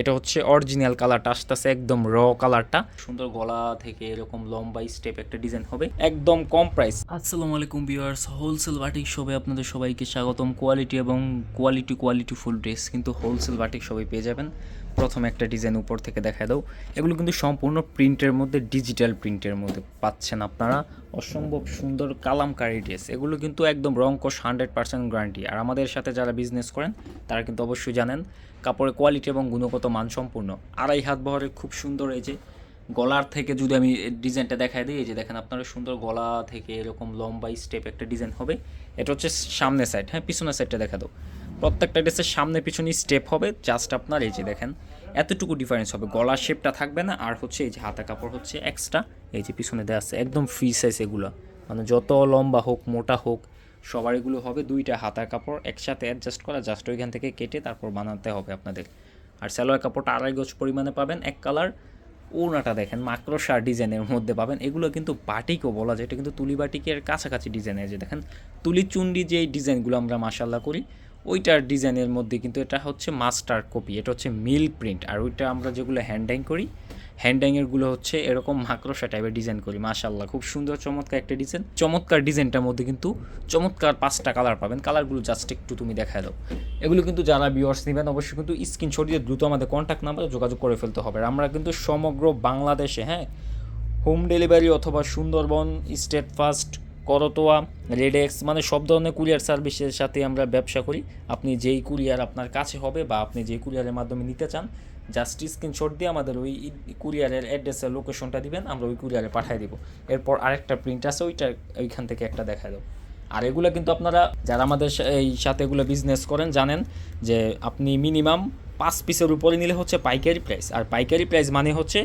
এটা হচ্ছে অরিজিনাল কালারটা আসতেছে একদম র কালারটা সুন্দর গলা থেকে এরকম লম্বা স্টেপ একটা ডিজাইন হবে, একদম কম প্রাইস আসসালামু আলাইকুম ভিউয়ার্স হোলসেল বাটিক শপে আপনাদের সবাইকে স্বাগতম। কোয়ালিটি এবং কোয়ালিটি কোয়ালিটি ফুল ড্রেস কিন্তু হোলসেল বাটিক সবাই পেয়ে যাবেন। প্রথম একটা ডিজাইন উপর থেকে দেখা দাও। এগুলো কিন্তু সম্পূর্ণ প্রিন্টের মধ্যে ডিজিটাল প্রিন্টের মধ্যে পাচ্ছেন আপনারা। অসম্ভব সুন্দর কালামকারি ড্রেস। এগুলো কিন্তু একদম রংকশ হান্ড্রেড পার্সেন্ট গ্যারান্টি। আর আমাদের সাথে যারা বিজনেস করেন, তারা কিন্তু অবশ্যই জানেন, কাপড়ের কোয়ালিটি এবং গুণগত মান সম্পূর্ণ। আড়াই হাত বহরের খুব সুন্দর এই যে গলার থেকে যদি আমি ডিজাইনটা দেখাই দিই, এই যে দেখেন আপনারা সুন্দর গলা থেকে এরকম লম্বা স্টেপ একটা ডিজাইন হবে। এটা হচ্ছে সামনের সাইড হ্যাঁ পিছনের সাইডটা দেখা দাও। প্রত্যেকটা ড্রেসের সামনে পিছনে স্টেপ হবে জাস্ট আপনার এই যে দেখেন এতটুকু ডিফারেন্স হবে। গলার শেপটা থাকবে না, আর হচ্ছে এই যে হাতা কাপড় হচ্ছে এক্সট্রা এই যে পিছনে দেওয়া আছে, একদম ফ্রি সাইজ এগুলো। মানে যত লম্বা হোক, মোটা হোক, সবার এগুলো হবে দুইটা হাতা কাপড় একসাথে অ্যাডজাস্ট করা জাস্ট ওইখান থেকে কেটে তারপর বানাতে হবে আপনাদের। আর সালোয়ার কাপড়টা আড়াই গজ পরিমাণে পাবেন, এক কালার ওনাটা দেখেন মাক্রোসা ডিজাইনের মধ্যে পাবেন। এগুলো কিন্তু বাটিকও বলা যায়, এটা কিন্তু তুলি বাটিকের কাছাকাছি ডিজাইনের যে দেখেন, তুলি চুন্ডি যে ডিজাইনগুলো আমরা মাসাল্লাহ করি ওইটার ডিজাইনের মধ্যে কিন্তু এটা হচ্ছে মাস্টার কপি এটা হচ্ছে মিল প্রিন্ট আর ওইটা আমরা যেগুলো হ্যান্ডাইং করি হ্যান্ডাইংয়েরগুলো হচ্ছে এরকম মাকড়সা টাইপের ডিজাইন করি মাশাল্লাহ খুব সুন্দর, চমৎকার একটা ডিজাইন চমৎকার ডিজাইনটার মধ্যে কিন্তু চমৎকার পাঁচটা কালার পাবেন কালারগুলো জাস্ট একটু তুমি দেখায় দাও। এগুলো কিন্তু যারা ভিউয়ার্স নেবেন, অবশ্যই কিন্তু স্ক্রিনশট দিয়ে দ্রুত আমাদের কন্ট্যাক্ট নাম্বারে যোগাযোগ করে ফেলতে হবে। আমরা কিন্তু সমগ্র বাংলাদেশে হ্যাঁ হোম ডেলিভারি অথবা সুন্দরবন স্টেট ফার্স্ট করতোয়া রেডেক্স মানে সব ধরনের কুরিয়ার সার্ভিসের সাথে আমরা ব্যবসা করি। আপনি যেই কুরিয়ার আপনার কাছে হবে বা আপনি যেই কুরিয়ারের মাধ্যমে নিতে চান জাস্ট স্ক্রিনশট দিয়ে আমাদের ওই কুরিয়ারের অ্যাড্রেসের লোকেশনটা দিবেন, আমরা ওই কুরিয়ারে পাঠিয়ে দিব। এরপর আরেকটা প্রিন্ট আছে, ওইটা ওইখান থেকে একটা দেখা দেবো। আর এগুলো কিন্তু আপনারা, যারা আমাদের এই সাথে এগুলো বিজনেস করেন, জানেন যে আপনি মিনিমাম পাঁচ পিসের উপরে নিলে হচ্ছে পাইকারি প্রাইস আর পাইকারি প্রাইস মানে হচ্ছে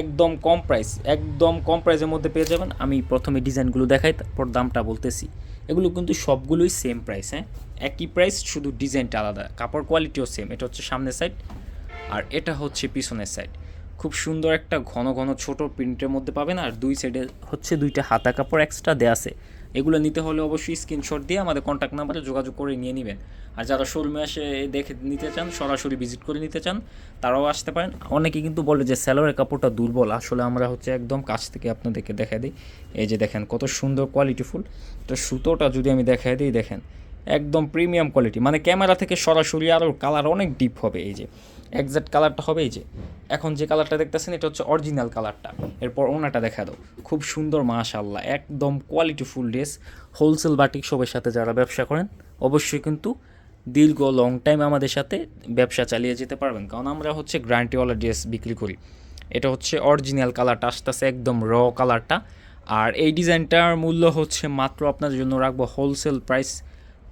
একদম কম প্রাইস একদম কম প্রাইসের মধ্যে পেয়ে যাবেন। আমি প্রথমে ডিজাইনগুলো দেখাই, তারপর দামটা বলতেছি। এগুলো কিন্তু সবগুলোই সেম প্রাইস হ্যাঁ? একই প্রাইস শুধু ডিজাইনটা আলাদা। কাপড় কোয়ালিটিও সেম এটা হচ্ছে সামনের সাইড আর এটা হচ্ছে পিছনের সাইড খুব সুন্দর একটা ঘন ঘন ছোট প্রিন্টের মধ্যে পাবেন, আর দুই সাইডে হচ্ছে দুইটা হাতা কাপড় এক্সট্রা দেওয়া আছে। এগুলো নিতে হলে অবশ্যই স্ক্রিনশট দিয়ে আমাদের কন্ট্যাক্ট নাম্বারে যোগাযোগ করে নিয়ে নেবেন। আর যারা শোরুমে এসে দেখে নিতে চান, সরাসরি ভিজিট করে নিতে চান, তারাও আসতে পারেন। অনেকে কিন্তু বলে যে স্যালোয়ারের কাপড়টা দুর্বল। আসলে আমরা হচ্ছে একদম কাছ থেকে আপনাদেরকে দেখা দিই। এই যে দেখেন কত সুন্দর কোয়ালিটিফুল তো সুতোটা যদি আমি দেখাই দিই, দেখেন একদম প্রিমিয়াম কোয়ালিটি। মানে ক্যামেরা থেকে সরাসরি আরও কালার অনেক ডিপ হবে এই যে। একজ্যাক্ট কালারটা হবে এই যে। এখন যে কালারটা দেখতেছেন, এটা হচ্ছে অরিজিনাল কালারটা এরপর ওনাটা দেখা দাও। খুব সুন্দর মাশাল্লাহ একদম কোয়ালিটিফুল ড্রেস হোলসেল বাটিক সবের সাথে যারা ব্যবসা করেন, অবশ্যই কিন্তু দীর্ঘ লং টাইম আমাদের সাথে ব্যবসা চালিয়ে যেতে পারবেন। কারণ আমরা হচ্ছে গ্যারান্টিওয়ালা ড্রেস বিক্রি করি। এটা হচ্ছে অরিজিনাল কালারটা আসতেছে, একদম র কালারটা আর এই ডিজাইনটার মূল্য হচ্ছে মাত্র আপনাদের জন্য রাখব হোলসেল প্রাইস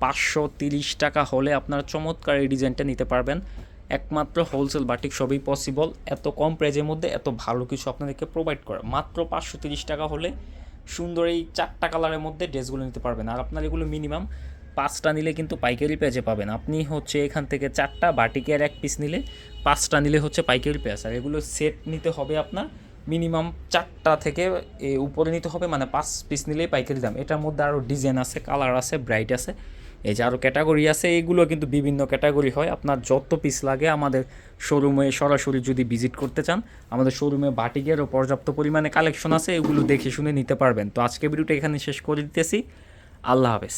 পাঁচশো তিরিশ টাকা হলে আপনারা চমৎকার এই ডিজাইনটা নিতে পারবেন। একমাত্র হোলসেল বাটিক সবই পসিবল এত কম প্রাইজের মধ্যে এত ভালো কিছু আপনাদেরকে প্রোভাইড করে। মাত্র পাঁচশো তিরিশ টাকা হলে সুন্দর এই চারটা কালারের মধ্যে ড্রেসগুলো নিতে পারবেন। আর আপনার এগুলো মিনিমাম পাঁচটা নিলে কিন্তু পাইকারি পেজে পাবেন। আপনি হচ্ছে এখান থেকে চারটা বাটিকের এক পিস নিলে পাঁচটা নিলে হচ্ছে পাইকারি পেজ আর এগুলো সেট নিতে হবে আপনার মিনিমাম চারটা থেকে উপরে নিতে হবে। মানে পাঁচ পিস নিলেই পাইকারি দাম। এটার মধ্যে আরও ডিজাইন আছে কালার আছে ব্রাইট আছে। এই যে আরও ক্যাটাগরি আছে, এগুলো কিন্তু বিভিন্ন ক্যাটাগরি হয়। আপনার যত পিস লাগে আমাদের শোরুমে সরাসরি যদি ভিজিট করতে চান, আমাদের শোরুমে বাটিকেরও পর্যাপ্ত পরিমাণে কালেকশন আছে, এগুলো দেখে শুনে নিতে পারবেন। তো আজকে ভিডিওটা এখানে শেষ করে দিতেছি। আল্লাহ হাফেজ।